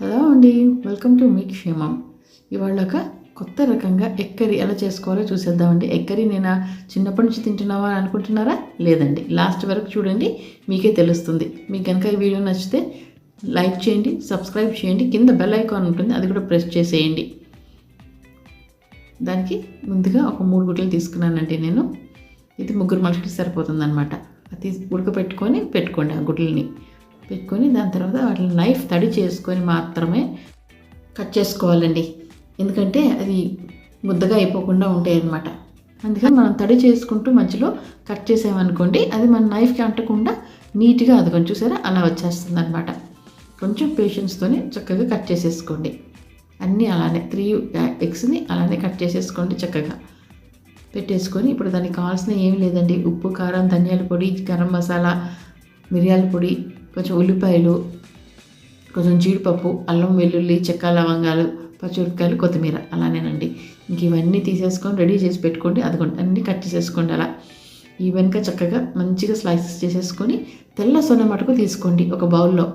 Hello అండి welcome to me క్షేమం. ఇవాళ ఒక కొత్త రకంగా ఎక్కరి ఎలా చేసుకోవాలో చూసేద్దామండి. ఎక్కరి నేను చిన్నప్పటి నుంచి తింటున్నావా అని అనుకుంటున్నారా? లేదండి లాస్ట్ వరకు చూడండి మీకే తెలుస్తుంది. మీకు కనుక ఈ వీడియో నచ్చితే లైక్ చేయండి సబ్స్క్రైబ్ చేయండి కింద బెల్ ఐకాన్ ఉంటుంది అది కూడా ప్రెస్ చేసేయండి. దానికి ముందుగా ఒక మూడు గుడ్లు తీసుకున్నానండి నేను. ఇది ముగ్గురు మనుషులకి సరిపోతుంది అనమాట అది ఉడకపెట్టుకొని పెట్టుకోండి ఆ గుడ్లని పెట్టుకొని దాని తర్వాత వాటిని నైఫ్ తడి చేసుకొని మాత్రమే కట్ చేసుకోవాలండి. ఎందుకంటే అది ముద్దగా అయిపోకుండా ఉంటాయి అన్నమాట అందుకని మనం తడి చేసుకుంటూ మధ్యలో కట్ చేసామనుకోండి అది మన నైఫ్కి అంటకుండా నీట్గా అది కొంచెం చూసారా అలా వచ్చేస్తుంది అనమాట కొంచెం పేషెన్స్తోనే చక్కగా కట్ చేసేసుకోండి. అన్నీ అలానే త్రీ ఎగ్స్ని అలానే కట్ చేసేసుకోండి చక్కగా. పెట్టేసుకొని ఇప్పుడు దానికి కావాల్సిన ఏమి లేదండి. ఉప్పు కారం ధనియాల పొడి గరం మసాలా మిరియాల పొడి కొంచెం ఉల్లిపాయలు కొంచెం జీడిపప్పు అల్లం వెల్లుల్లి చెక్క లవంగాలు పచ్చిమిరపకాయలు కొత్తిమీర అలానేనండి. ఇంక ఇవన్నీ తీసేసుకొని రెడీ చేసి పెట్టుకోండి. అదిగోండి అన్నీ కట్ చేసేసుకోండి అలా. ఈ వెనుక చక్కగా మంచిగా స్లైసెస్ చేసేసుకొని తెల్ల సొన మటుకు తీసుకోండి ఒక బౌల్లో.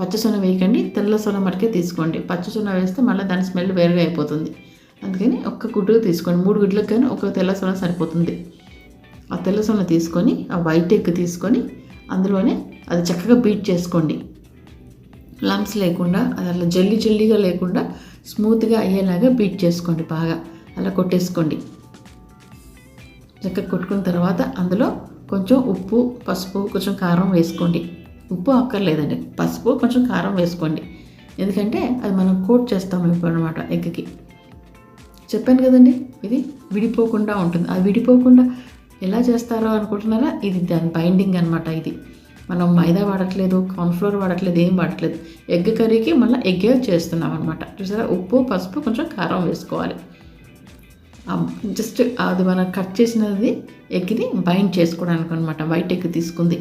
పచ్చ సొన వేయకండి తెల్ల సొన మటుకే తీసుకోండి. పచ్చ సొన వేస్తే మళ్ళీ దాని స్మెల్ వేరుగా అయిపోతుంది. అందుకని ఒక్క గుడ్డు తీసుకోండి. మూడు గుడ్లకు కానీ ఒక తెల్ల సొన సరిపోతుంది. ఆ తెల్ల సొన తీసుకొని ఆ వైట్ ఎగ్ తీసుకొని అందులోనే అది చక్కగా బీట్ చేసుకోండి. లమ్స్ లేకుండా అది అలా జల్లి జల్లిగా లేకుండా స్మూత్గా అయ్యేలాగా బీట్ చేసుకోండి బాగా. అలా కొట్టేసుకోండి. చక్కగా కొట్టుకున్న తర్వాత అందులో కొంచెం ఉప్పు పసుపు కొంచెం కారం వేసుకోండి. ఉప్పు అక్కర్లేదండి. పసుపు కొంచెం కారం వేసుకోండి. ఎందుకంటే అది మనం కోట్ చేస్తాం ఇప్పుడు అనమాట ఎగ్కి. చెప్పాను కదండి ఇది విడిపోకుండా ఉంటుంది. అది విడిపోకుండా ఎలా చేస్తారో అనుకుంటున్నారా? ఇది దాని బైండింగ్ అనమాట ఇది. మనం మైదా వాడట్లేదు కార్న్ఫ్లోర్ వాడట్లేదు ఏం వాడట్లేదు. ఎగ్ కర్రీకి మళ్ళీ ఎగ్గే చేస్తున్నాం అనమాట చూసారా? ఉప్పు పసుపు కొంచెం కారం వేసుకోవాలి. జస్ట్ అది మనం కట్ చేసినది ఎగ్ని బైండ్ చేసుకోవడానికి అనమాట వైట్ ఎగ్ తీసుకుంది.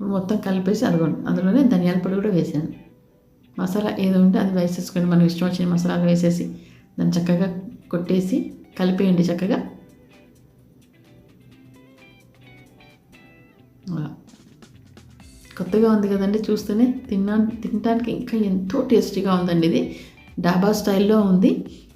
మొత్తం కలిపేసి అదిగోండి. అందులోనే ధనియాల పొడి కూడా వేసాను. మసాలా ఏదో ఉంటే అది వేసేసుకొని మనం ఇష్టం వచ్చిన మసాలాలు వేసేసి దాన్ని చక్కగా కొట్టేసి కలిపేయండి చక్కగా. కొత్తగా ఉంది కదండి చూస్తేనే తిన్నా తినడానికి ఇంకా ఎంతో టేస్టీగా ఉందండి ఇది. డాబా స్టైల్లో ఉంది.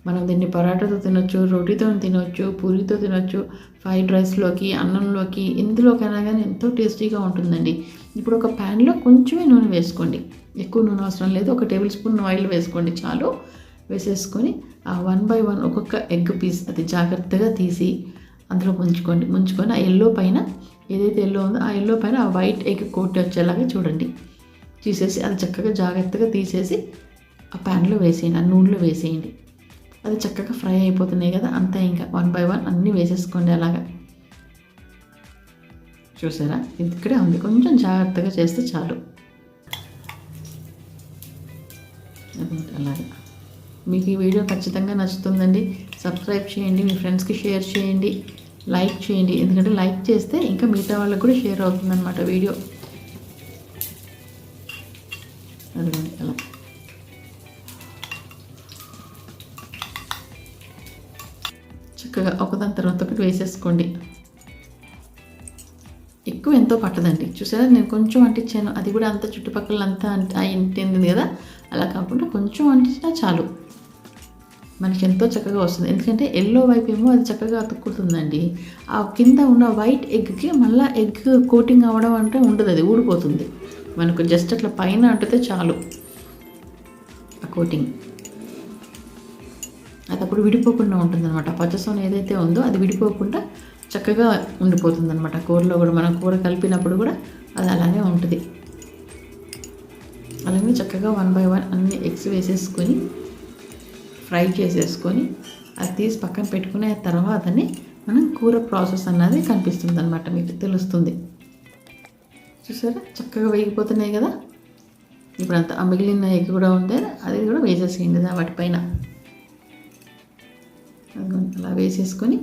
మనం దీన్ని పరాటాతో తినొచ్చు రోటీతో తినొచ్చు పూరితో తినొచ్చు ఫ్రైడ్ రైస్లోకి అన్నంలోకి ఎందులోకైనా కానీ ఎంతో టేస్టీగా ఉంటుందండి. ఇప్పుడు ఒక ప్యాన్లో కొంచెమే నూనె వేసుకోండి. ఎక్కువ నూనె అవసరం లేదు. ఒక టేబుల్ స్పూన్ ఆయిల్ వేసుకోండి చాలు. వేసేసుకొని ఆ వన్ బై వన్ ఒక్కొక్క ఎగ్ పీస్ అది జాగ్రత్తగా తీసి అందులో ముంచుకోండి. ముంచుకొని ఆ ఎల్లో పైన ఏదైతే ఎల్లో ఉందో ఆ ఎల్లో పైన ఆ వైట్ ఎగ్ కోట్ వచ్చేలాగా చూడండి. తీసేసి అది చక్కగా జాగ్రత్తగా తీసేసి ఆ ప్యాన్లో వేసేయండి ఆ నూనెలో వేసేయండి. అది చక్కగా ఫ్రై అయిపోతున్నాయి కదా అంతా ఇంకా వన్ బై వన్ అన్నీ వేసేసుకోండి అలాగా. చూసారా? ఇది ఇక్కడే ఉంది. కొంచెం జాగ్రత్తగా చేస్తే చాలు. అలాగే. మీకు ఈ వీడియో ఖచ్చితంగా నచ్చుతుందండి. సబ్స్క్రైబ్ చేయండి మీ ఫ్రెండ్స్కి షేర్ చేయండి లైక్ చేయండి. ఎందుకంటే లైక్ చేస్తే ఇంకా మిగతా వాళ్ళకి కూడా షేర్ అవుతుందన్నమాట వీడియో. అదిగోండి అలా. చక్కగా ఒకదాని తర్వాత ఒకటి వేసేసుకోండి. ఎక్కువ ఎంతో పట్టదండి. చూసారా? నేను కొంచెం అంటించాను. అది కూడా అంత చుట్టుపక్కల అంతా ఇంటింది కదా? అలా కాకుండా కొంచెం అంటించినా చాలు. మనకి ఎంతో చక్కగా వస్తుంది. ఎందుకంటే ఎల్లో వైపు ఏమో అది చక్కగా అతుక్కుతుందండి. ఆ కింద ఉన్న వైట్ ఎగ్కి మళ్ళీ ఎగ్ కోటింగ్ అవ్వడం అంటే ఉండదు. అది ఊడిపోతుంది. మనకు జస్ట్ అట్లా పైన అంటితే చాలు ఆ కోటింగ్. అది అప్పుడు విడిపోకుండా ఉంటుంది అనమాట పచ్చసోన ఏదైతే ఉందో అది విడిపోకుండా చక్కగా ఉండిపోతుంది అనమాట కూరలో కూడా మనం కూర కలిపినప్పుడు కూడా అది అలానే ఉంటుంది. అలాగే చక్కగా వన్ బై వన్ అన్ని ఎగ్స్ వేసేసుకొని ఫ్రై చేసేసుకొని అది తీసి పక్కన పెట్టుకునే తర్వాతనే మనం కూర ప్రాసెస్ అన్నది కనిపిస్తుంది అనమాట మీకు తెలుస్తుంది. చూసారా? చక్కగా వేగిపోతున్నాయి కదా? ఇప్పుడు అంత మిగిలిన ఎగ్ కూడా ఉంది అది కూడా వేసేసేయండి వాటిపైన. అలా వేసేసుకొని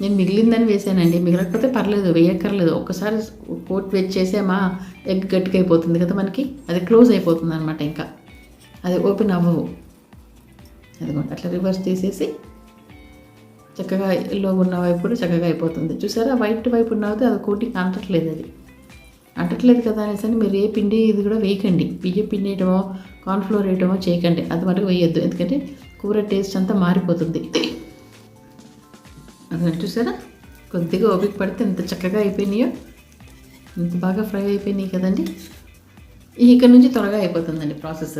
నేను మిగిలిందని వేసానండి. మిగలకపోతే పర్లేదు వేయక్కర్లేదు. ఒక్కసారి కోట్ వెజ్ చేసామా ఎగ్ గట్టిగా అయిపోతుంది కదా మనకి. అది క్లోజ్ అయిపోతుంది అనమాట ఇంకా. అది ఓపెన్ అవ్వవు. అదిగోండి అట్లా రివర్స్ తీసేసి చక్కగా ఎల్లో ఉన్న వైపు కూడా చక్కగా అయిపోతుంది. చూసారా? వైట్ వైపు ఉన్నది అది కోటింగ్ అంటట్లేదు అది. అంటట్లేదు కదా అనేసి అని మీరు ఏ పిండి ఇది కూడా వేయకండి. బియ్య పిండి వేయటమో కార్న్ఫ్లోర్ వేయటమో చేయకండి. అది మటుకు వేయొద్దు. ఎందుకంటే కూర టేస్ట్ అంతా మారిపోతుంది. అది చూసారా? కొద్దిగా ఓపిక పడితే ఎంత చక్కగా అయిపోయినాయో? ఇంత బాగా ఫ్రై అయిపోయినాయి కదండి? ఇక్కడ నుంచి త్వరగా అయిపోతుందండి ప్రాసెస్.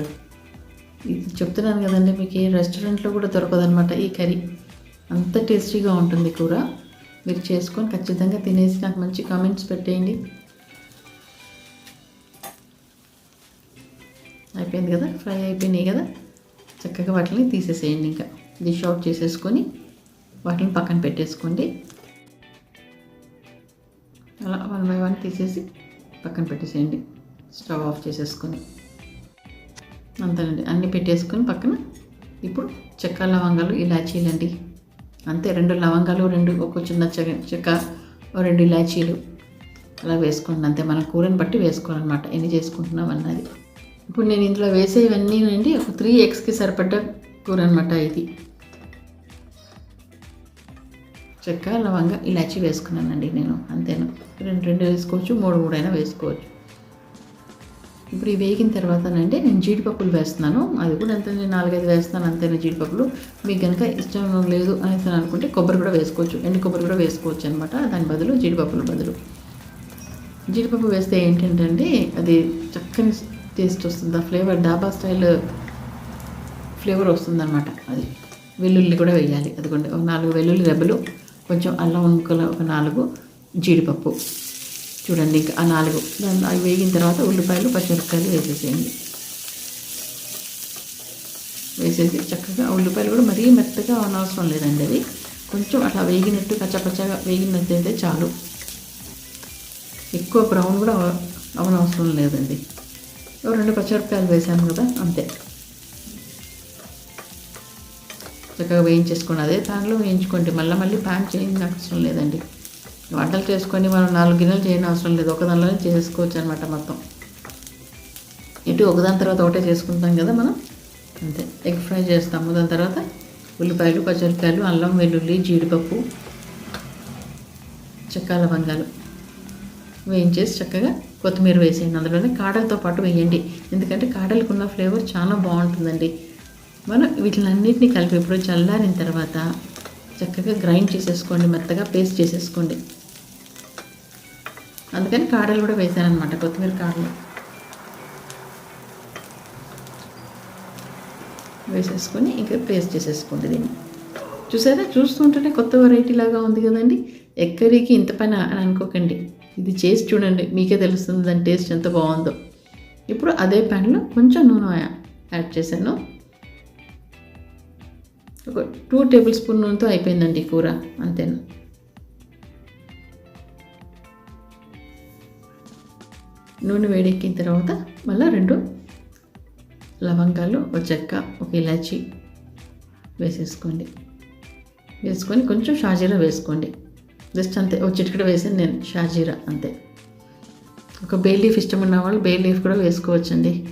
ఇది చెప్తున్నాను కదండి మీకు ఏ రెస్టారెంట్లో కూడా దొరకదనమాట ఈ కర్రీ. అంత టేస్టీగా ఉంటుంది కూర. మీరు చేసుకొని ఖచ్చితంగా తినేసి నాకు మంచి కామెంట్స్ పెట్టేయండి. అయిపోయింది కదా? ఫ్రై అయిపోయినాయి కదా? చక్కగా వాటిని తీసేసేయండి ఇంకా. డిష్ అవుట్ చేసేసుకొని వాటిని పక్కన పెట్టేసుకోండి. అలా వన్ బై వన్ తీసేసి పక్కన పెట్టేసేయండి. స్టవ్ ఆఫ్ చేసేసుకొని. అంతేనండి. అన్నీ పెట్టేసుకొని పక్కన ఇప్పుడు చెక్క లవంగాలు ఇలాచీలు అండి అంతే రెండు లవంగాలు రెండు ఒక చిన్న చెక్క చెక్క రెండు ఇలాచీలు అలా వేసుకోండి. అంతే మన కూరని బట్టి వేసుకోవాలన్నమాట. ఎన్ని చేసుకుంటున్నాం అన్నది. ఇప్పుడు నేను ఇందులో వేసేవన్నీ అండి ఒక త్రీ ఎగ్స్కి సరిపడ్డ కూర అనమాట ఇది. చెక్క లవంగా ఇలాచి వేసుకున్నానండి నేను అంతేను? రెండు రెండు వేసుకోవచ్చు మూడు మూడు అయినా వేసుకోవచ్చు. ఇప్పుడు ఇవి వేగిన తర్వాతనండి నేను జీడిపప్పులు వేస్తున్నాను. అది కూడా ఎంత నేను నాలుగైదు వేస్తాను అంతేనా జీడిపప్పులు? మీకు కనుక ఇష్టం లేదు అని అనుకుంటే కొబ్బరి కూడా వేసుకోవచ్చు. ఎండు కొబ్బరి కూడా వేసుకోవచ్చు అనమాట. దాని బదులు జీడిపప్పుల బదులు. జీడిపప్పు వేస్తే ఏంటంటే అది చక్కని టేస్ట్ వస్తుంది. ఆ ఫ్లేవర్ డాబా స్టైల్ ఫ్లేవర్ వస్తుందన్నమాట. అది వెల్లుల్లి కూడా వేయాలి. అదిగోండి ఒక నాలుగు వెల్లుల్లి రెబ్బలు కొంచెం అల్లం ముక్కలు ఒక నాలుగు జీడిపప్పు. చూడండి ఇంకా ఆ నాలుగు. దాన్ని అవి వేగిన తర్వాత ఉల్లిపాయలు పచ్చిమిరపకాయలు వేసేసేయండి. వేసేసి చక్కగా ఉల్లిపాయలు కూడా మరీ మెత్తగా అవనవసరం లేదండి అవి. కొంచెం అట్లా వేగినట్టు కచ్చపచ్చగా వేగినట్టయితే చాలు. ఎక్కువ బ్రౌన్ కూడా అవనవసరం లేదండి. ఓ రెండు పచ్చిమిరపకాయలు వేసాను కదా అంతే. చక్కగా వేయించేసుకోండి అదే ప్యాన్లో వేయించుకోండి. మళ్ళీ మళ్ళీ ప్యాన్ చేయండి అవసరం లేదండి. వంటలు చేసుకొని మనం నాలుగు గిన్నెలు చేయని అవసరం లేదు. ఒక దానిలోనే చేసుకోవచ్చు అనమాట మొత్తం. ఇటు ఒకదాని తర్వాత ఒకటే చేసుకుంటాం కదా మనం? అంతే. ఎగ్ ఫ్రై చేస్తాము. దాని తర్వాత ఉల్లిపాయలు పచ్చిమిరపకాయలు అల్లం వెల్లుల్లి జీడిపప్పు చెక్క లవంగాలు వేయించేసి చక్కగా కొత్తిమీర వేసేయండి. అందులోనే కాడలతో పాటు వేయండి. ఎందుకంటే కాడలకు ఉన్న ఫ్లేవర్ చాలా బాగుంటుందండి. మనం వీటిలన్నింటినీ కలిపి ఇప్పుడు చల్లారిన తర్వాత చక్కగా గ్రైండ్ చేసేసుకోండి మెత్తగా పేస్ట్ చేసేసుకోండి. అందుకని కాడలు కూడా వేసానమాట కొత్తిమీర కాడలు. వేసేసుకొని ఇంకా పేస్ట్ చేసేసుకోండి దీన్ని. చూసారా? చూస్తుంటేనే కొత్త వెరైటీ లాగా ఉంది కదండి. ఎక్కడికి ఇంత పని అని అనుకోకండి. ఇది చేసి చూడండి మీకే తెలుస్తుంది దాని టేస్ట్ ఎంత బాగుందో. ఇప్పుడు అదే ప్యాన్లో కొంచెం నూనె యాడ్ చేశాను. ఒక టూ టేబుల్ స్పూన్ నూనెతో అయిపోయిందండి కూర అంతేనా? నూనె వేడెక్కిన తర్వాత మళ్ళీ రెండు లవంగాలు ఒక చెక్క ఒక ఇలాచి వేసేసుకోండి. వేసుకొని కొంచెం షాజీరా వేసుకోండి. జస్ట్ అంతే ఒక చిటికడ వేసాను నేను షాజీరా అంతే. ఒక బే లీఫ్ ఇష్టం ఉన్న వాళ్ళు బే లీఫ్ కూడా వేసుకోవచ్చండి.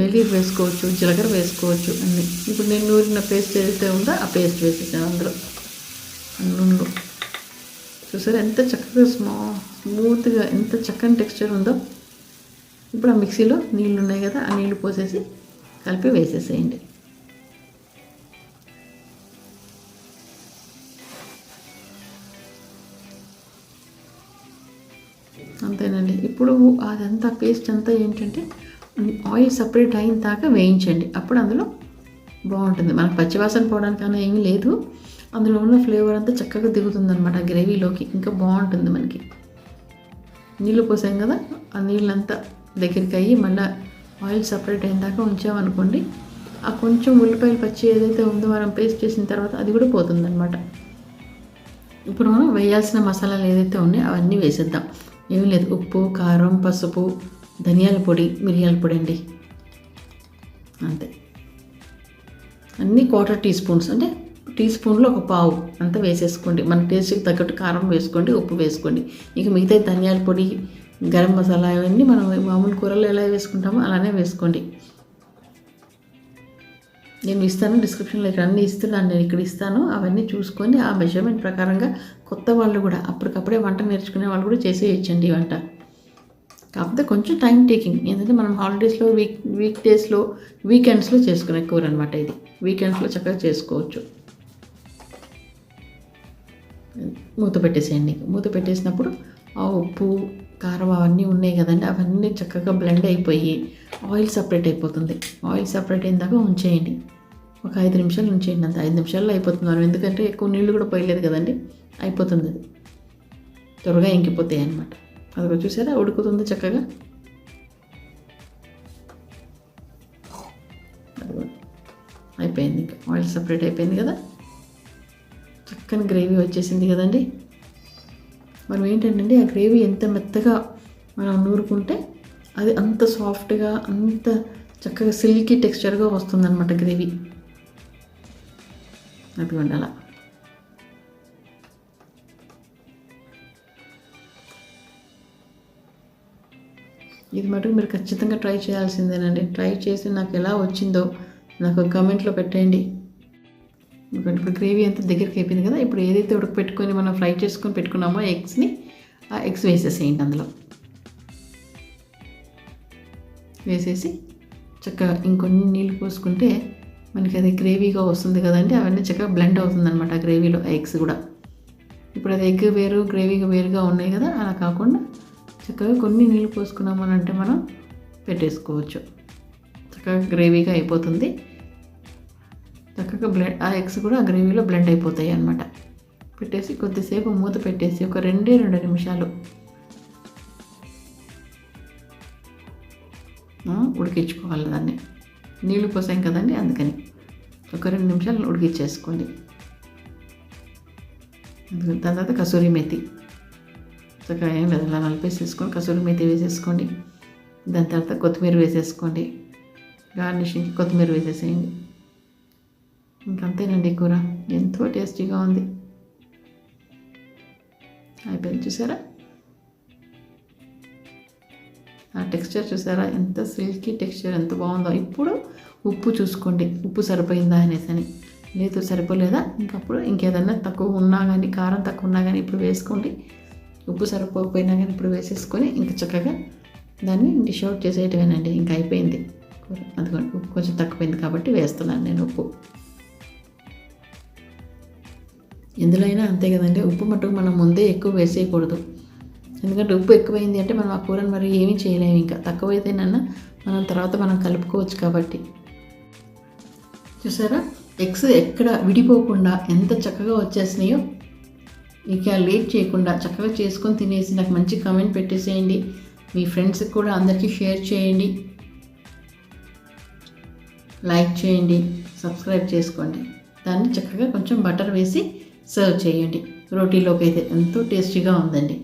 బే లీఫ్ వేసుకోవచ్చు జీలకర్ర వేసుకోవచ్చు అన్ని. ఇప్పుడు నేను నూరిన పేస్ట్ ఏదైతే ఉందో ఆ పేస్ట్ వేసేసాను అందులో. నూనెలో చూసారు ఎంత చక్కగా స్మా స్మూత్గా ఎంత చక్కని టెక్స్చర్ ఉందో. ఇప్పుడు ఆ మిక్సీలో నీళ్ళు ఉన్నాయి కదా ఆ నీళ్ళు పోసేసి కలిపి వేసేసేయండి. అంతేనండి. ఇప్పుడు అదంతా పేస్ట్ అంతా ఏంటంటే ఆయిల్ సపరేట్ అయిన దాకా వేయించండి. అప్పుడు అందులో బాగుంటుంది. మనకు పచ్చివాసన పోవడానికన్నా ఏమీ లేదు. అందులో ఉన్న ఫ్లేవర్ అంతా చక్కగా దిగుతుంది అనమాట గ్రేవీలోకి. ఇంకా బాగుంటుంది మనకి. నీళ్ళు పోసాం కదా ఆ నీళ్ళంతా దగ్గరికి అయ్యి మళ్ళీ ఆయిల్ సపరేట్ అయిన దాకా ఉంచామనుకోండి ఆ కొంచెం ఉల్లిపాయలు పచ్చి ఏదైతే ఉందో మనం పేస్ట్ చేసిన తర్వాత అది కూడా పోతుందన్నమాట. ఇప్పుడు మనం వేయాల్సిన మసాలాలు ఏదైతే ఉన్నాయో అవన్నీ వేసేద్దాం. ఏం లేదు. ఉప్పు కారం పసుపు ధనియాల పొడి మిరియాల పొడి అండి. అంతే. అన్నీ క్వార్టర్ టీ స్పూన్స్ అంటే టీ స్పూన్లో ఒక పావు అంతా వేసేసుకోండి. మన టేస్ట్కి తగ్గట్టు కారం వేసుకోండి ఉప్పు వేసుకోండి. ఇక మిగతా ధనియాల పొడి గరం మసాలా ఇవన్నీ మనం మామూలు కూరలు ఎలా వేసుకుంటామో అలానే వేసుకోండి. నేను ఇస్తాను డిస్క్రిప్షన్లో ఇక్కడ అన్నీ ఇస్తున్నాను నేను ఇక్కడ ఇస్తాను. అవన్నీ చూసుకొని ఆ మెజర్మెంట్ ప్రకారంగా కొత్త వాళ్ళు కూడా అప్పటికప్పుడే వంట నేర్చుకునే వాళ్ళు కూడా చేసేయచ్చండి వంట. కాకపోతే కొంచెం టైం టేకింగ్ ఏంటంటే మనం హాలిడేస్లో వీక్ వీక్ డేస్లో వీకెండ్స్లో చేసుకునే కూర అనమాట ఇది. వీకెండ్స్లో చక్కగా చేసుకోవచ్చు. మూత పెట్టేసేయండి. మూత పెట్టేసినప్పుడు ఆ ఉప్పు కారం అవన్నీ ఉన్నాయి కదండి. అవన్నీ చక్కగా బ్లెండ్ అయిపోయి ఆయిల్ సపరేట్ అయిపోతుంది. ఆయిల్ సపరేట్ అయిన దాకా ఉంచేయండి. ఒక ఐదు నిమిషాలు ఉంచేయండి అంత. ఐదు నిమిషాల్లో అయిపోతుంది మనం. ఎందుకంటే ఎక్కువ నీళ్ళు కూడా పోయలేదు కదండి. అయిపోతుంది. అది త్వరగా ఇంకిపోతాయి అన్నమాట. అదిగో చూసారా? ఉడుకుతుంది చక్కగా? అయిపోయింది ఇంకా. ఆయిల్ సపరేట్ అయిపోయింది కదా? చక్కని గ్రేవీ వచ్చేసింది కదండి. మనం ఏంటంటే ఆ గ్రేవీ ఎంత మెత్తగా మనం నూరుకుంటే అది అంత సాఫ్ట్గా అంత చక్కగా సిల్కీ టెక్స్చర్గా వస్తుందన్నమాట గ్రేవీ అదిగోండి ఇది మటుకు మీరు ఖచ్చితంగా ట్రై చేయాల్సిందేనండి. ట్రై చేసి నాకు ఎలా వచ్చిందో నాకు కమెంట్లో పెట్టండి ఎందుకంటే ఇప్పుడు గ్రేవీ అంతా దగ్గరికి అయిపోయింది కదా ఇప్పుడు ఏదైతే ఉడక పెట్టుకొని మనం ఫ్రై చేసుకొని పెట్టుకున్నామో ఎగ్స్ని ఆ ఎగ్స్ వేసేసేయండి అందులో. వేసేసి చక్కగా ఇంకొన్ని నీళ్ళు పోసుకుంటే మనకి అది గ్రేవీగా వస్తుంది కదండి అవన్నీ చక్కగా బ్లెండ్ అవుతుందనమాట ఆ గ్రేవీలో ఎగ్స్ కూడా. ఇప్పుడు అది ఎగ్ వేరు గ్రేవీగా వేరుగా ఉన్నాయి కదా అలా కాకుండా చక్కగా కొన్ని నీళ్ళు పోసుకున్నామని అంటే మనం పెట్టేసుకోవచ్చు. చక్కగా గ్రేవీగా అయిపోతుంది. చక్కగా బ్లెండ్ ఆ ఎగ్స్ కూడా ఆ గ్రేవీలో బ్లెండ్ అయిపోతాయి అన్నమాట. పెట్టేసి కొద్దిసేపు మూత పెట్టేసి ఒక రెండే రెండు నిమిషాలు ఉడికించుకోవాలి దాన్ని. నీళ్ళు పోసాం కదండి అందుకని. ఒక రెండు నిమిషాలు ఉడికిచ్చేసుకోండి దాని తర్వాత కసూరి మేతి. చక్కగా ఏం లేదు అలా నలిపేసేసుకొని కసూరి మెతి వేసేసుకోండి. దాని తర్వాత కొత్తిమీర వేసేసుకోండి. గార్నిషింగ్కి కొత్తిమీర వేసేసేయండి. ఇంకంతేనండి కూర. ఎంతో టేస్టీగా ఉంది. అయిపోయింది చూసారా? ఆ టెక్స్చర్ చూసారా? ఎంత సిల్కీ టెక్స్చర్ ఎంత బాగుందో. ఇప్పుడు ఉప్పు చూసుకోండి. ఉప్పు సరిపోయిందా అనేసి అని. లేదు సరిపోలేదా? ఇంకప్పుడు ఇంకేదన్నా తక్కువ ఉన్నా కానీ కారం తక్కువ ఉన్నా కానీ ఇప్పుడు వేసుకోండి. ఉప్పు సరిపోకపోయినా కానీ ఇప్పుడు వేసేసుకొని ఇంకా చక్కగా దాన్ని డిష్ అవుట్ చేసేయటమేనండి. ఇంకా అయిపోయింది. కూర అదిగోండి ఉప్పు కొంచెం తక్కువైంది కాబట్టి వేస్తున్నాను నేను ఉప్పు. ఎందులో అయినా అంతే కదండి ఉప్పు మట్టుకు మనం ముందే ఎక్కువ వేసేయకూడదు. ఎందుకంటే ఉప్పు ఎక్కువైంది అంటే మనం ఆ కూరను మరి ఏమీ చేయలేము ఇంకా. తక్కువైతేనన్నా మనం తర్వాత మనం కలుపుకోవచ్చు కాబట్టి. చూసారా? ఎగ్స్ ఎక్కడ విడిపోకుండా ఎంత చక్కగా వచ్చేసినాయో ఇక లేట్ చేయకుండా చక్కగా చేసుకొని తినేసి నాకు మంచి కమెంట్ పెట్టేసేయండి. మీ ఫ్రెండ్స్కి కూడా అందరికీ షేర్ చేయండి. లైక్ చేయండి. సబ్స్క్రైబ్ చేసుకోండి. దాన్ని చక్కగా కొంచెం బటర్ వేసి సర్వ్ చేయండి. రోటీలోకి అయితే ఎంతో టేస్టీగా ఉందండి.